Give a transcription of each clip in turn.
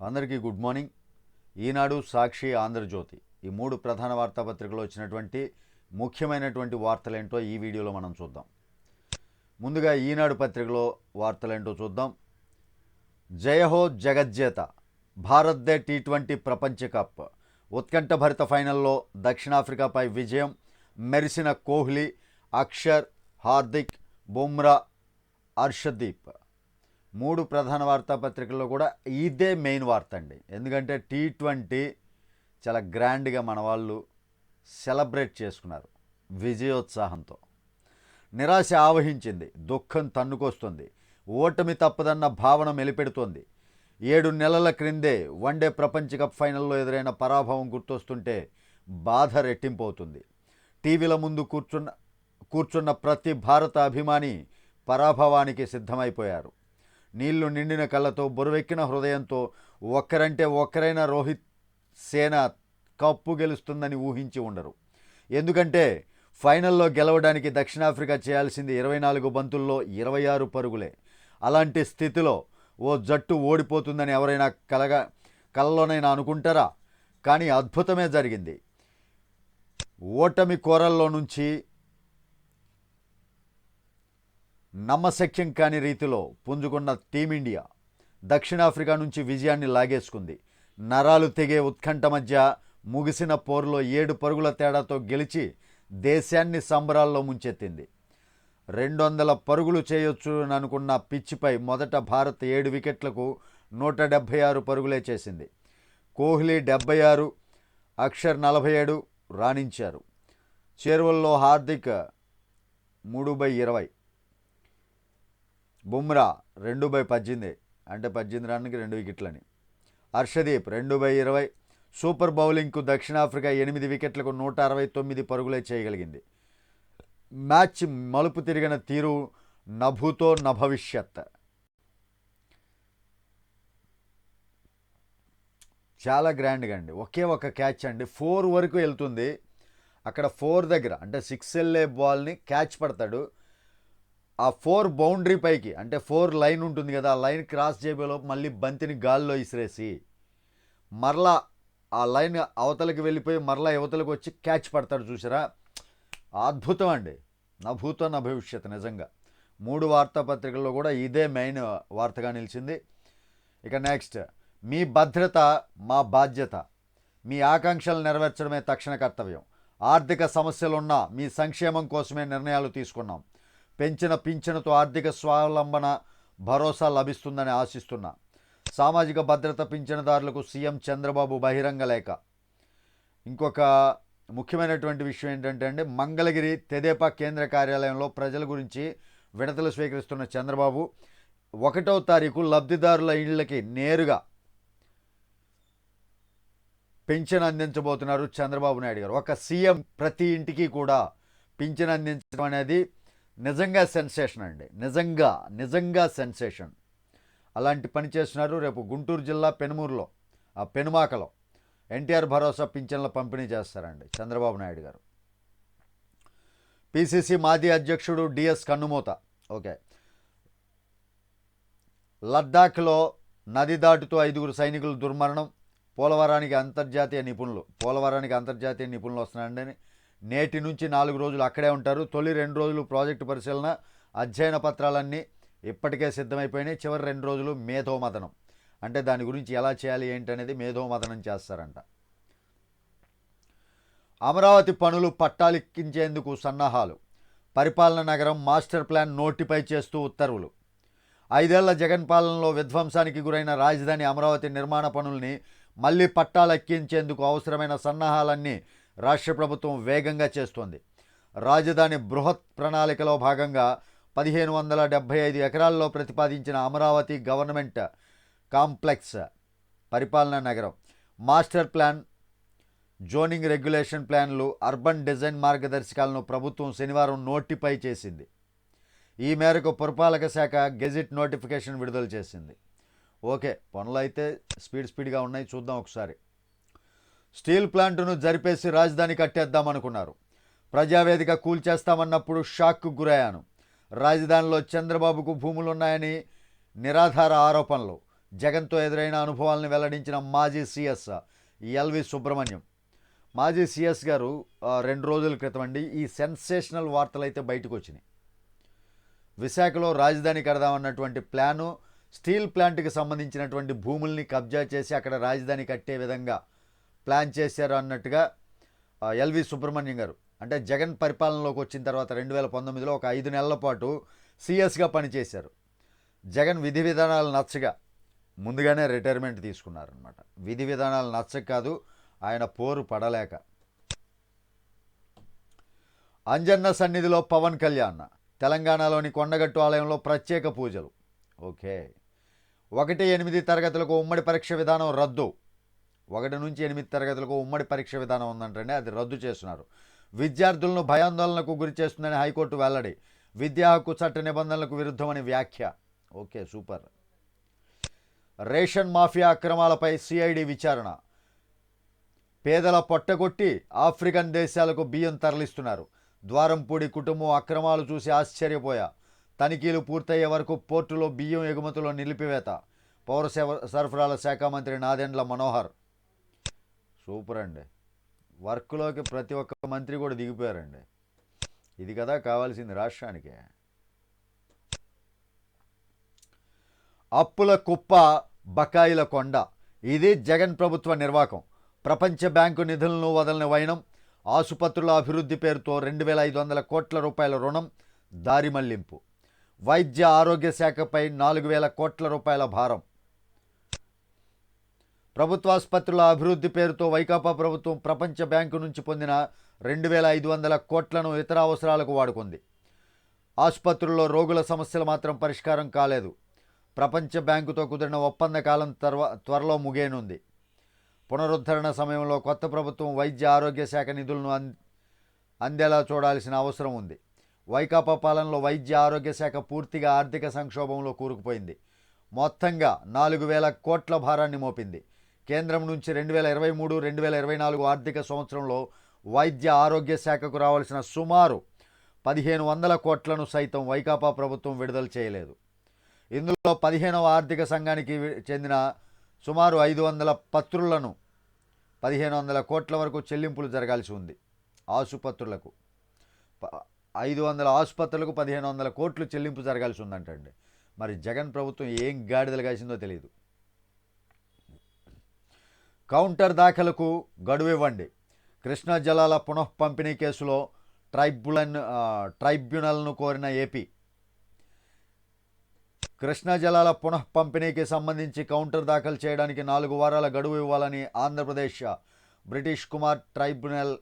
అందరికీ good morning. Eenadu Sakshi Andhrajyothy. ఈ మూడు ప్రధాన వార్తాపత్రికలు వచ్చినటువంటి ముఖ్యమైనటువంటి వార్తలేంటో ఈ వీడియోలో మనం చూద్దాం. ముందుగా ఈనాడు పత్రికలో వార్తలేంటో చూద్దాం. జయహో జగజ్జేత. భారత్దే టీ ట్వంటీ ప్రపంచ కప్. ఉత్కంఠభరిత ఫైనల్లో దక్షిణాఫ్రికాపై విజయం. మెరిసిన కోహ్లీ అక్షర్ హార్దిక్ బుమ్రా హర్షదీప్. మూడు ప్రధాన వార్తాపత్రికల్లో కూడా ఇదే మెయిన్ వార్త అండి ఎందుకంటే టీ ట్వంటీ చాలా గ్రాండ్గా మన వాళ్ళు సెలబ్రేట్ చేసుకున్నారు విజయోత్సాహంతో. నిరాశ ఆవహించింది దుఃఖం తన్నుకొస్తుంది ఓటమి తప్పదన్న భావన మెలిపెడుతోంది. ఏడు నెలల క్రిందే వన్డే ప్రపంచ కప్ ఫైనల్లో ఎదురైన పరాభవం గుర్తొస్తుంటే బాధ రెట్టింపవుతుంది టీవీల ముందు కూర్చున్న కూర్చున్న ప్రతి భారత అభిమాని పరాభవానికి సిద్ధమైపోయారు. నీళ్ళు నిండిన కళ్ళతో బురవెక్కిన హృదయంతో ఒక్కరంటే ఒక్కరైన రోహిత్ సేన కప్పు గెలుస్తుందని ఊహించి ఉండరు. ఎందుకంటే ఫైనల్లో గెలవడానికి దక్షిణాఫ్రికా చేయాల్సింది ఇరవై నాలుగు బంతుల్లో ఇరవై ఆరు పరుగులే. అలాంటి స్థితిలో ఓ జట్టు ఓడిపోతుందని ఎవరైనా కలగా కలలోనైనా అనుకుంటారా? కానీ అద్భుతమే జరిగింది. ఓటమి కోరల్లో నుంచి నమ్మశక్యం కాని రీతిలో పుంజుకున్న టీమిండియా దక్షిణాఫ్రికా నుంచి విజయాన్ని లాగేసుకుంది. నరాలు తెగే ఉత్కంఠ మధ్య ముగిసిన పోరులో ఏడు పరుగుల తేడాతో గెలిచి దేశాన్ని సంబరాల్లో ముంచెత్తింది. రెండు వందల పరుగులు చేయొచ్చు అని అనుకున్న పిచ్చిపై మొదట భారత్ ఏడు వికెట్లకు నూట డెబ్భై ఆరు పరుగులే చేసింది. కోహ్లీ డెబ్బై ఆరు అక్షర్ నలభై ఏడు రాణించారు. చేరువల్లో హార్దిక్ మూడు బై ఇరవై. బుమ్రా రెండు బై పద్దెనిమిది. అంటే పద్దెనిమిది రన్కి రెండు వికెట్లని. హర్షదీప్ రెండు బై ఇరవై. సూపర్ బౌలింగ్కు దక్షిణాఫ్రికా ఎనిమిది వికెట్లకు నూట అరవై తొమ్మిది పరుగులే చేయగలిగింది. మ్యాచ్ మలుపు తిరిగిన తీరు నభూతో నభవిష్యత్ చాలా గ్రాండ్గా అండి. ఒకే ఒక క్యాచ్ అండి. ఫోర్ వరకు వెళ్తుంది. అక్కడ ఫోర్ దగ్గర అంటే సిక్స్ వెళ్ళే బాల్ని క్యాచ్ పడతాడు. ఆ ఫోర్ బౌండరీ పైకి అంటే ఫోర్ లైన్ ఉంటుంది కదా ఆ లైన్ క్రాస్ చేయబోలోపు మళ్ళీ బంతిని గాల్లో ఇసిరేసి మరలా ఆ లైన్ అవతలకి వెళ్ళిపోయి మరలా యువతలకు వచ్చి క్యాచ్ పడతాడు చూసారా అద్భుతం అండి. నా భూతో నా భవిష్యత్ నిజంగా. మూడు వార్తాపత్రికల్లో కూడా ఇదే మెయిన్ వార్తగా నిలిచింది. ఇక నెక్స్ట్ మీ భద్రత మా బాధ్యత. మీ ఆకాంక్షలు నెరవేర్చడమే తక్షణ కర్తవ్యం. ఆర్థిక సమస్యలున్నా మీ సంక్షేమం కోసమే నిర్ణయాలు తీసుకున్నాం. పెంచిన పింఛనుతో ఆర్థిక స్వావలంబన భరోసా లభిస్తుందని ఆశిస్తున్నా. సామాజిక భద్రత పింఛనదారులకు సీఎం చంద్రబాబు బహిరంగ లేఖ. ఇంకొక ముఖ్యమైనటువంటి విషయం ఏంటంటే అండి మంగళగిరి తెదేపా కేంద్ర కార్యాలయంలో ప్రజల గురించి విడతలు స్వీకరిస్తున్న చంద్రబాబు ఒకటో తారీఖు లబ్ధిదారుల ఇళ్ళకి నేరుగా పింఛన్ అందించబోతున్నారు చంద్రబాబు నాయుడు గారు. ఒక సీఎం ప్రతి ఇంటికి కూడా పింఛన్ అందించడం అనేది నిజంగా సెన్సేషన్ అండి. నిజంగా నిజంగా సెన్సేషన్. అలాంటి పని చేస్తున్నారు రేపు గుంటూరు జిల్లా పెనుమూరులో ఆ పెనుమాకలో. ఎన్టీఆర్ భరోసా పింఛన్ల పంపిణీ చేస్తారండి చంద్రబాబు నాయుడు గారు. పిసిసి మాజీ అధ్యక్షుడు డిఎస్ కన్నుమూత. ఓకే. లద్దాఖ్లో నది దాటుతూ ఐదుగురు సైనికులు దుర్మరణం. పోలవరానికి అంతర్జాతీయ నిపుణులు పోలవరానికి అంతర్జాతీయ నిపుణులు వస్తున్నారండి నేటి నుంచి నాలుగు రోజులు అక్కడే ఉంటారు. తొలి రెండు రోజులు ప్రాజెక్టు పరిశీలన అధ్యయన పత్రాలన్నీ ఇప్పటికే సిద్ధమైపోయినాయి. చివరి రెండు రోజులు మేధోమథనం. అంటే దాని గురించి ఎలా చేయాలి ఏంటనేది మేధోమథనం చేస్తారంట. అమరావతి పనులు పట్టాలెక్కించేందుకు సన్నాహాలు. పరిపాలన నగరం మాస్టర్ ప్లాన్ నోటిఫై చేస్తూ ఉత్తర్వులు. ఐదేళ్ళ జగన్ పాలనలో విధ్వంసానికి గురైన రాజధాని అమరావతి నిర్మాణ పనుల్ని మళ్ళీ పట్టాలెక్కించేందుకు అవసరమైన సన్నాహాలన్నీ రాష్ట్ర ప్రభుత్వం వేగంగా చేస్తోంది. రాజధాని బృహత్ ప్రణాళికలో భాగంగా పదిహేను వందల డెబ్భై ఐదు ఎకరాల్లో ప్రతిపాదించిన అమరావతి గవర్నమెంట్ కాంప్లెక్స్ పరిపాలనా నగరం. మాస్టర్ ప్లాన్ జోనింగ్ రెగ్యులేషన్ ప్లాన్లు అర్బన్ డిజైన్ మార్గదర్శకాలను ప్రభుత్వం శనివారం నోటిఫై చేసింది. ఈ మేరకు పురపాలక శాఖ గెజిట్ నోటిఫికేషన్ విడుదల చేసింది. ఓకే పనులు అయితే స్పీడ్ స్పీడ్గా ఉన్నాయి. చూద్దాం ఒకసారి. స్టీల్ ప్లాంటును జరిపేసి రాజధాని కట్టేద్దామనుకున్నారు. ప్రజావేదిక కూల్చేస్తామన్నప్పుడు షాక్కు గురయ్యాను. రాజధానిలో చంద్రబాబుకు భూములున్నాయని నిరాధార ఆరోపణలు. జగన్తో ఎదురైన అనుభవాలను వెల్లడించిన మాజీ సీఎస్ ఎల్వి సుబ్రహ్మణ్యం. మాజీ సీఎస్ గారు రెండు రోజుల క్రితం అండి ఈ సెన్సేషనల్ వార్తలు అయితే బయటకు వచ్చినాయి విశాఖలో రాజధాని కడదామన్నటువంటి ప్లాను స్టీల్ ప్లాంట్కి సంబంధించినటువంటి భూముల్ని కబ్జా చేసి అక్కడ రాజధాని కట్టే విధంగా ప్లాన్ చేశారు అన్నట్టుగా ఎల్వి సుబ్రహ్మణ్యం గారు. అంటే జగన్ పరిపాలనలోకి వచ్చిన తర్వాత రెండు వేల పంతొమ్మిదిలో ఒక ఐదు నెలల పాటు సీఎస్గా పనిచేశారు. జగన్ విధి విధానాలు నచ్చగా ముందుగానే రిటైర్మెంట్ తీసుకున్నారనమాట విధి విధానాలు నచ్చక కాదు ఆయన పోరు పడలేక. అంజన్న సన్నిధిలో పవన్ కళ్యాణ్ తెలంగాణలోని కొండగట్టు ఆలయంలో ప్రత్యేక పూజలు. ఓకే. ఒకటి ఎనిమిది తరగతులకు ఉమ్మడి పరీక్ష విధానం రద్దు. ఒకటి నుంచి ఎనిమిది తరగతులకు ఉమ్మడి పరీక్ష విధానం ఉందంటండి అది రద్దు చేస్తున్నారు. విద్యార్థులను భయాందోళనకు గురి చేస్తుందని హైకోర్టు వెల్లడి. విద్యా హక్కు చట్ట నిబంధనలకు విరుద్ధమని వ్యాఖ్య. Okay super. రేషన్ మాఫియా అక్రమాలపై సిఐడి విచారణ. పేదల పొట్టగొట్టి ఆఫ్రికన్ దేశాలకు బియ్యం తరలిస్తున్నారు. ద్వారంపూడి కుటుంబం అక్రమాలు చూసి ఆశ్చర్యపోయా. తనిఖీలు పూర్తయ్యే వరకు పోర్టులో బియ్యం ఎగుమతులు నిలిపివేత. పౌరసేవ సరఫరాల శాఖ మంత్రి నాదెండ్ల మనోహర్ సూపర్ అండి వర్క్లోకి ప్రతి ఒక్క మంత్రి కూడా దిగిపోయారండి. ఇది కదా కావాల్సింది రాష్ట్రానికి. అప్పుల కుప్ప బకాయిల కొండ. ఇది జగన్ ప్రభుత్వ నిర్వాకం. ప్రపంచ బ్యాంకు నిధులను వదలని వైనం ఆసుపత్రుల అభివృద్ధి పేరుతో రెండు వేల ఐదు వందల కోట్ల రూపాయల రుణం దారి మళ్ళింపు. వైద్య ఆరోగ్య శాఖపై నాలుగు వేల కోట్ల రూపాయల భారం. ప్రభుత్వాసుపత్రుల అభివృద్ధి పేరుతో వైకాపా ప్రభుత్వం ప్రపంచ బ్యాంకు నుంచి పొందిన రెండు వేల ఐదు వందల కోట్లను ఇతర అవసరాలకు వాడుకుంది. ఆసుపత్రుల్లో రోగుల సమస్యలు మాత్రం పరిష్కారం కాలేదు. ప్రపంచ బ్యాంకుతో కుదిరిన ఒప్పంద కాలం తర్వా త్వరలో ముగియనుంది. పునరుద్ధరణ సమయంలో కొత్త ప్రభుత్వం వైద్య ఆరోగ్య శాఖ నిధులను అందేలా చూడాల్సిన అవసరం ఉంది. వైకాపా పాలనలో వైద్య ఆరోగ్య శాఖ పూర్తిగా ఆర్థిక సంక్షోభంలో కూరుకుపోయింది. మొత్తంగా నాలుగు వేల కోట్ల భారాన్ని మోపింది. కేంద్రం నుంచి రెండు వేల ఇరవై మూడు రెండు వేల ఇరవై నాలుగు ఆర్థిక సంవత్సరంలో వైద్య ఆరోగ్య శాఖకు రావాల్సిన సుమారు పదిహేను వందల కోట్లను సైతం వైకాపా ప్రభుత్వం విడుదల చేయలేదు. ఇందులో పదిహేనవ ఆర్థిక సంఘానికి చెందిన సుమారు ఐదు వందల పత్రులను పదిహేను వందల కోట్ల వరకు చెల్లింపులు జరగాల్సి ఉంది ఆసుపత్రులకు. ఐదు వందల ఆసుపత్రులకు పదిహేను వందల కోట్లు చెల్లింపు జరగాల్సి ఉందంటండి. మరి జగన్ ప్రభుత్వం ఏం గాడిదలు కాసిందో తెలియదు కౌంటర్ దాఖలకు గడువివ్వండి. కృష్ణా జలాల పునః పంపిణీ కేసులో ట్రైబ్యునల్ ట్రైబ్యునల్ను కోరిన ఏపీ. కృష్ణా జలాల పునః పంపిణీకి సంబంధించి కౌంటర్ దాఖలు చేయడానికి నాలుగు వారాల గడువు ఇవ్వాలని ఆంధ్రప్రదేశ్ బ్రిటిష్ కుమార్ ట్రైబ్యునల్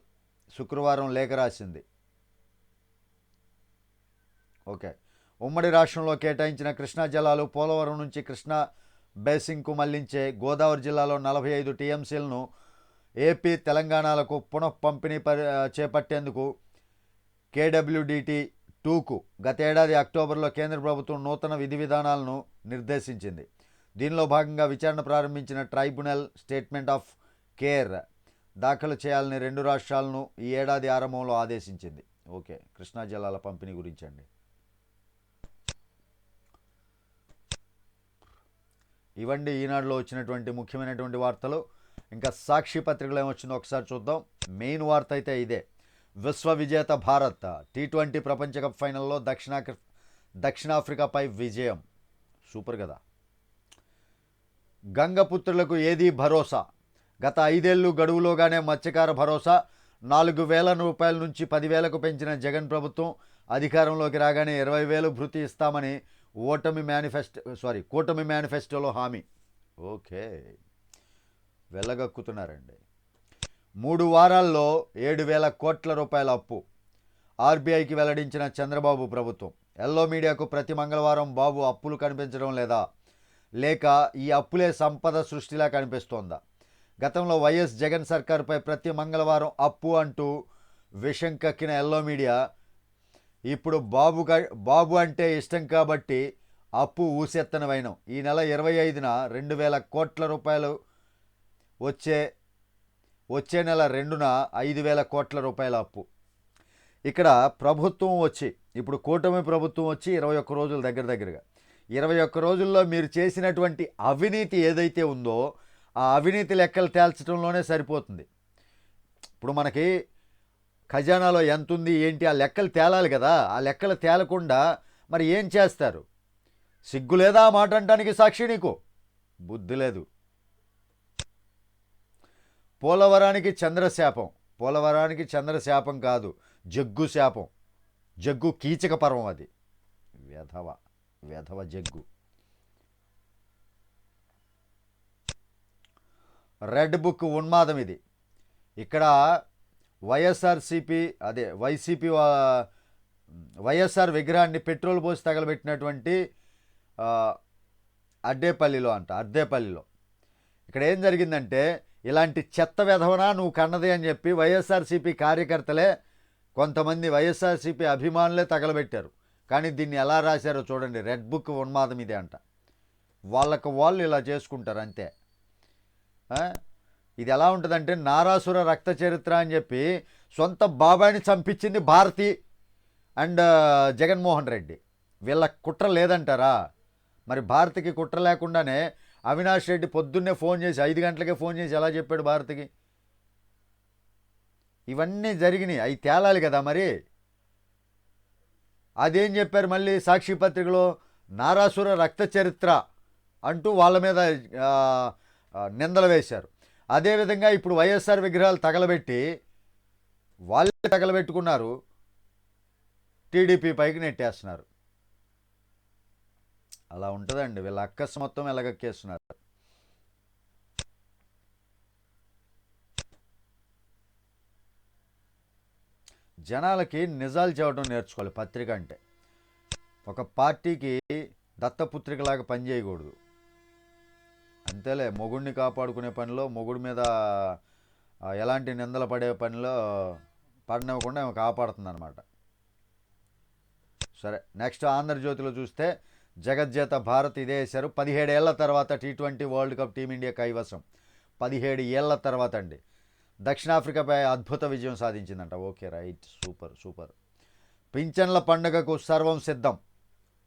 శుక్రవారం లేఖ రాసింది. ఓకే. ఉమ్మడి రాష్ట్రంలో కేటాయించిన కృష్ణా జలాలు పోలవరం నుంచి కృష్ణా బేసింగ్కు మళ్ళించే గోదావరి జిల్లాలో నలభై ఐదు టీఎంసీలను ఏపీ తెలంగాణలకు పునః పంపిణీ పరి చేపట్టేందుకు కేడబ్ల్యూడిటి టూకు గతేడాది అక్టోబర్లో కేంద్ర ప్రభుత్వం నూతన విధి విధానాలను నిర్దేశించింది. దీనిలో భాగంగా విచారణ ప్రారంభించిన ట్రైబ్యునల్ స్టేట్మెంట్ ఆఫ్ కేర్ దాఖలు చేయాలని రెండు రాష్ట్రాలను ఈ ఏడాది ఆరంభంలో ఆదేశించింది. ఓకే కృష్ణా జలాల పంపిణీ గురించి అండి. ఇవండి ఈనాడులో వచ్చినటువంటి ముఖ్యమైనటువంటి వార్తలు ఇంకా సాక్షి పత్రికలో ఏమొచ్చిందో ఒకసారి చూద్దాం. మెయిన్ వార్త అయితే ఇదే. విశ్వ విజేత భారత్ టీ ట్వంటీ ప్రపంచ కప్ ఫైనల్లో దక్షిణాఫ్రి దక్షిణాఫ్రికాపై విజయం. సూపర్ కదా. గంగపుత్రులకు ఏదీ భరోసా? గత ఐదేళ్ళు గడువులోగానే మత్స్యకార భరోసా. నాలుగు వేల రూపాయల నుంచి పదివేలకు పెంచిన జగన్ ప్రభుత్వం అధికారంలోకి రాగానే ఇరవై వేలు భృతి ఇస్తామని ఓటమి మేనిఫెస్టో సారీ కూటమి మేనిఫెస్టోలో హామీ. ఓకే. వెళ్ళగక్కుతున్నారండి మూడు వారాల్లో ఏడు వేల కోట్ల రూపాయల అప్పు. ఆర్బీఐకి వెల్లడించిన చంద్రబాబు ప్రభుత్వం. ఎల్లో మీడియాకు ప్రతి మంగళవారం బాబు అప్పులు కనిపించడం లేదా? లేక ఈ అప్పులే సంపద సృష్టిలా కనిపిస్తోందా? గతంలో వైఎస్ జగన్ సర్కార్పై ప్రతి మంగళవారం అప్పు అంటూ విషం కక్కిన ఎల్లో మీడియా ఇప్పుడు బాబు బాబు అంటే ఇష్టం కాబట్టి అప్పు ఊసెత్తనవైనం. ఈ నెల ఇరవై ఐదున రెండు వేల కోట్ల రూపాయలు వచ్చే వచ్చే నెల రెండున ఐదు వేల కోట్ల రూపాయల అప్పు. ఇక్కడ ప్రభుత్వం వచ్చి ఇప్పుడు కూటమి ప్రభుత్వం వచ్చి ఇరవై ఒక్క రోజుల దగ్గర దగ్గరగా. ఇరవై ఒక్క రోజుల్లో మీరు చేసినటువంటి అవినీతి ఏదైతే ఉందో ఆ అవినీతి లెక్కలు తేల్చడంలోనే సరిపోతుంది. ఇప్పుడు మనకి ఖజానాలో ఎంత ఉంది ఏంటి ఆ లెక్కలు తేలాలి కదా. ఆ లెక్కలు తేలకుండా మరి ఏం చేస్తారు? సిగ్గు లేదా ఆ మాట అంటానికి సాక్షి నీకు? బుద్ధి లేదు. పోలవరానికి చంద్రశాపం. పోలవరానికి చంద్రశాపం కాదు జగ్గు శాపం. జగ్గు కీచక పర్వం అది. వెధవ వెధవ జగ్గు. రెడ్ బుక్ ఉన్మాదం ఇది. ఇక్కడ వైఎస్ఆర్సిపి అదే వైసీపీ వైఎస్ఆర్ విగ్రహాన్ని పెట్రోల్ పోసి తగలబెట్టినటువంటి అడ్డేపల్లిలో అంట అద్దేపల్లిలో. ఇక్కడ ఏం జరిగిందంటే ఇలాంటి చెత్త వెధవనా నువ్వు కన్నది అని చెప్పి వైఎస్ఆర్సీపీ కార్యకర్తలే కొంతమంది వైఎస్ఆర్సీపీ అభిమానులే తగలబెట్టారు. కానీ దీన్ని ఎలా రాశారో చూడండి. రెడ్ బుక్ ఉన్మాదం ఇదే అంట. వాళ్ళకు వాళ్ళు ఇలా చేసుకుంటారు అంతే. ఇది ఎలా ఉంటుందంటే నారాసుర రక్త చరిత్ర అని చెప్పి సొంత బాబాయిని చంపించింది భారతి అండ్ జగన్మోహన్ రెడ్డి. వీళ్ళ కుట్ర లేదంటారా? మరి భారతికి కుట్ర లేకుండానే అవినాష్ రెడ్డి పొద్దున్నే ఫోన్ చేసి ఐదు గంటలకే ఫోన్ చేసి ఎలా చెప్పాడు భారతికి? ఇవన్నీ జరిగినాయి. అవి తేలాలి కదా మరి. అదేం చెప్పారు మళ్ళీ సాక్షి పత్రికలో? నారాసుర రక్త చరిత్ర అంటూ వాళ్ళ మీద నిందలు వేశారు. అదేవిధంగా ఇప్పుడు వైఎస్ఆర్ విగ్రహాలు తగలబెట్టి వాళ్ళే తగలబెట్టుకున్నారు. టీడీపీ పైకి నెట్టేస్తున్నారు. అలా ఉంటుందండి. వీళ్ళ అక్కస్ మొత్తం ఎలగక్కేస్తున్నారు. జనాలకి నిజాలు చెప్పడం నేర్చుకోవాలి పత్రిక అంటే. ఒక పార్టీకి దత్తపుత్రికలాగా పనిచేయకూడదు. అంతేలే మొగుడిని కాపాడుకునే పనిలో మొగుడి మీద ఎలాంటి నిందలు పడే పనిలో పడనివ్వకుండా ఆమె కాపాడుతుంది అనమాట సరే నెక్స్ట్ ఆంధ్రజ్యోతిలో చూస్తే జగజ్జేత భారత్ ఇదే వేశారు. పదిహేడేళ్ళ తర్వాత T twenty world cup team India కైవసం. పదిహేడు ఏళ్ళ తర్వాత అండి. దక్షిణాఫ్రికాపై అద్భుత విజయం సాధించిందంట. Okay right super super. పింఛన్ల పండగకు సర్వం సిద్ధం.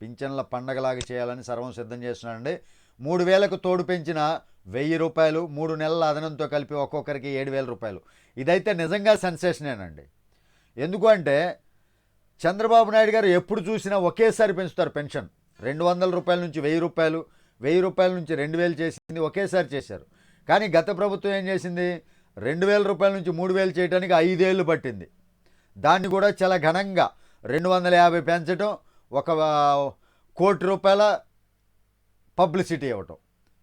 పింఛన్ల పండగలాగా చేయాలని సర్వం సిద్ధం చేస్తున్నాడండి మూడు వేలకు తోడు పెంచిన వెయ్యి రూపాయలు మూడు నెలల అదనంతో కలిపి ఒక్కొక్కరికి ఏడు వేల రూపాయలు. ఇదైతే నిజంగా సెన్సేషనేనండి. ఎందుకు అంటే చంద్రబాబు నాయుడు గారు ఎప్పుడు చూసినా ఒకేసారి పెంచుతారు పెన్షన్. రెండు వందల రూపాయల నుంచి వెయ్యి రూపాయలు వెయ్యి రూపాయల నుంచి రెండు వేలు చేసింది ఒకేసారి చేశారు. కానీ గత ప్రభుత్వం ఏం చేసింది? రెండు వేల రూపాయల నుంచి మూడు వేలు చేయడానికి ఐదేళ్ళు పట్టింది. దాన్ని కూడా చాలా ఘనంగా రెండు వందల యాభై పెంచడం ఒక కోటి రూపాయల పబ్లిసిటీ ఇవ్వటం.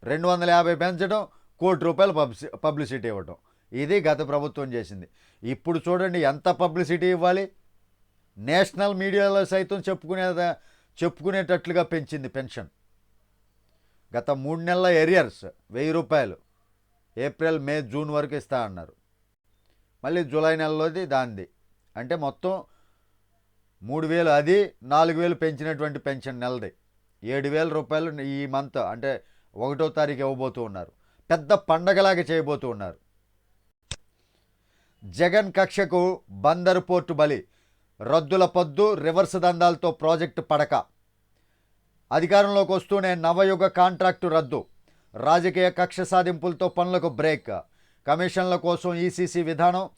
రెండు వందల యాభై పెంచడం కోటి రూపాయలు పబ్సి పబ్లిసిటీ ఇవ్వటం. ఇది గత ప్రభుత్వం చేసింది. ఇప్పుడు చూడండి ఎంత పబ్లిసిటీ ఇవ్వాలి. నేషనల్ మీడియాలో సైతం చెప్పుకునే చెప్పుకునేటట్లుగా పెంచింది పెన్షన్. గత మూడు నెలల ఎరియర్స్ వెయ్యి రూపాయలు. ఏప్రిల్ మే జూన్ వరకు ఇస్తా అన్నారు. మళ్ళీ జూలై నెలలోది దానిది అంటే మొత్తం మూడు వేలు అది నాలుగు వేలు పెంచినటువంటి పెన్షన్ నెలది. ఏడు వేల రూపాయలు ఈ మంత్ అంటే ఒకటో తారీఖు ఇవ్వబోతూ ఉన్నారు. పెద్ద పండగలాగా చేయబోతూ ఉన్నారు. జగన్ కక్షకు బందరు పోర్టు బలి రద్దుల పొద్దు రివర్స్ దందాలతో ప్రాజెక్టు పడక. అధికారంలోకి వస్తూనే నవయుగ కాంట్రాక్టు రద్దు రాజకీయ కక్ష సాధింపులతో పనులకు బ్రేక్. కమిషన్ల కోసం ఈసీసీ విధానం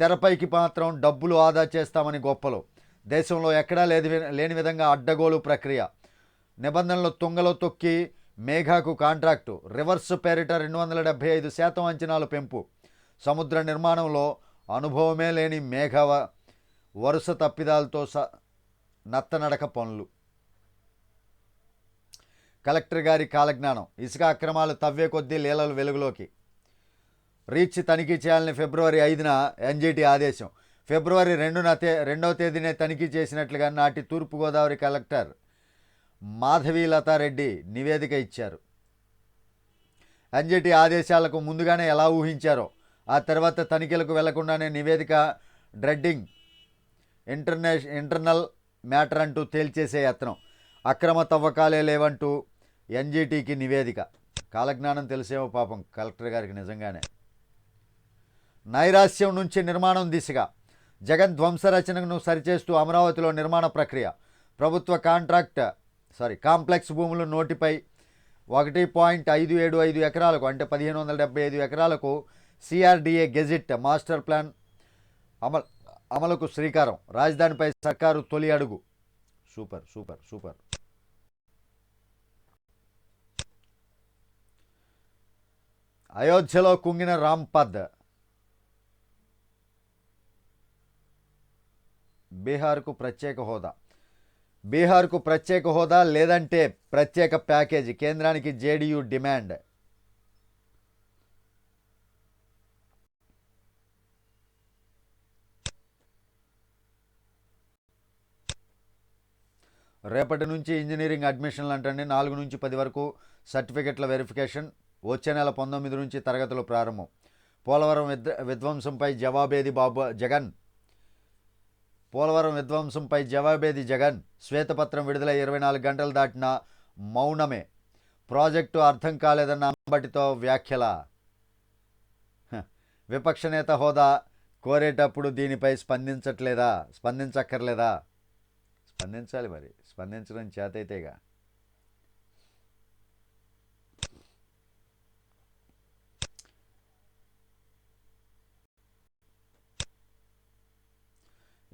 తెరపైకి మాత్రం డబ్బులు ఆదా చేస్తామని గొప్పలు. దేశంలో ఎక్కడా లేని విధంగా అడ్డగోలు ప్రక్రియ. నిబంధనలు తుంగలో తొక్కి మేఘాకు కాంట్రాక్టు రివర్స్ పేరిట రెండు వందల డెబ్బై ఐదు శాతం అంచనాలు పెంపు. సముద్ర నిర్మాణంలో అనుభవమే లేని మేఘ వరుస తప్పిదాలతో స నత్తనడక పనులు. కలెక్టర్ గారి కాలజ్ఞానం ఇసుక అక్రమాలు తవ్వే కొద్దీ లీలలు వెలుగులోకి. రీచ్ తనిఖీ చేయాలని ఫిబ్రవరి ఐదున ఎన్జిటి ఆదేశం. ఫిబ్రవరి రెండున తే రెండవ తేదీనే తనిఖీ చేసినట్లుగా నాటి తూర్పుగోదావరి కలెక్టర్ మాధవి లతారెడ్డి నివేదిక ఇచ్చారు. ఎన్జిటి ఆదేశాలకు ముందుగానే ఎలా ఊహించారో ఆ తర్వాత తనిఖీలకు వెళ్ళకుండానే నివేదిక డ్రెడ్డింగ్ ఇంటర్నే ఇంటర్నల్ మ్యాటర్ అంటూ తేల్చేసే యత్నం. అక్రమ తవ్వకాలే లేవంటూ ఎన్జిటికి నివేదిక. కాలజ్ఞానం తెలిసేమో పాపం కలెక్టర్ గారికి నిజంగానే. నైరాస్యం నుంచి నిర్మాణం దిశగా జగన్ ధ్వంసరచనను సరిచేస్తూ అమరావతిలో నిర్మాణ ప్రక్రియ. ప్రభుత్వ కాంట్రాక్ట్ సారీ కాంప్లెక్స్ భూములు నోటిపై ఒకటి పాయింట్ ఐదు ఏడు ఐదు ఎకరాలకు అంటే పదిహేను వందల డెబ్బై ఐదు ఎకరాలకు సిఆర్డిఏ గెజిట్ మాస్టర్ ప్లాన్ అమలు అమలుకు శ్రీకారం. రాజధానిపై సర్కారు తొలి అడుగు. Super super super. అయోధ్యలో కుంగిన రాంపద్ బీహార్కు ప్రత్యేక హోదా. బీహార్కు ప్రత్యేక హోదా లేదంటే ప్రత్యేక ప్యాకేజీ కేంద్రానికి జేడీయూ డిమాండ్. రేపటి నుంచి ఇంజనీరింగ్ అడ్మిషన్లు అంటండి. నాలుగు నుంచి పది వరకు సర్టిఫికెట్ల వెరిఫికేషన్. వచ్చే నెల పంతొమ్మిది నుంచి తరగతులు ప్రారంభం. పోలవరం విద్వంసంపై విధ్వంసంపై జవాబేది బాబు జగన్. పోలవరం విధ్వంసంపై జవాబేది జగన్. శ్వేతపత్రం విడుదల ఇరవై నాలుగు గంటలు దాటిన మౌనమే. ప్రాజెక్టు అర్థం కాలేదన్న అంబటితో వ్యాఖ్యల. విపక్ష నేత హోదా కోరేటప్పుడు దీనిపై స్పందించట్లేదా? స్పందించక్కర్లేదా? స్పందించాలి మరి. స్పందించడం చేతైతేగా.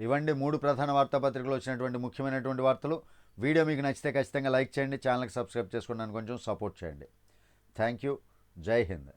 ఇవ్వండి. మూడు ప్రధాన వార్తాపత్రికలు వచ్చినటువంటి ముఖ్యమైనటువంటి వార్తలు. వీడియో మీకు నచ్చితే ఖచ్చితంగా లైక్ చేయండి. ఛానల్కి సబ్స్క్రైబ్ చేసుకోండి. కొంచెం సపోర్ట్ చేయండి. Thank you. జై హింద్.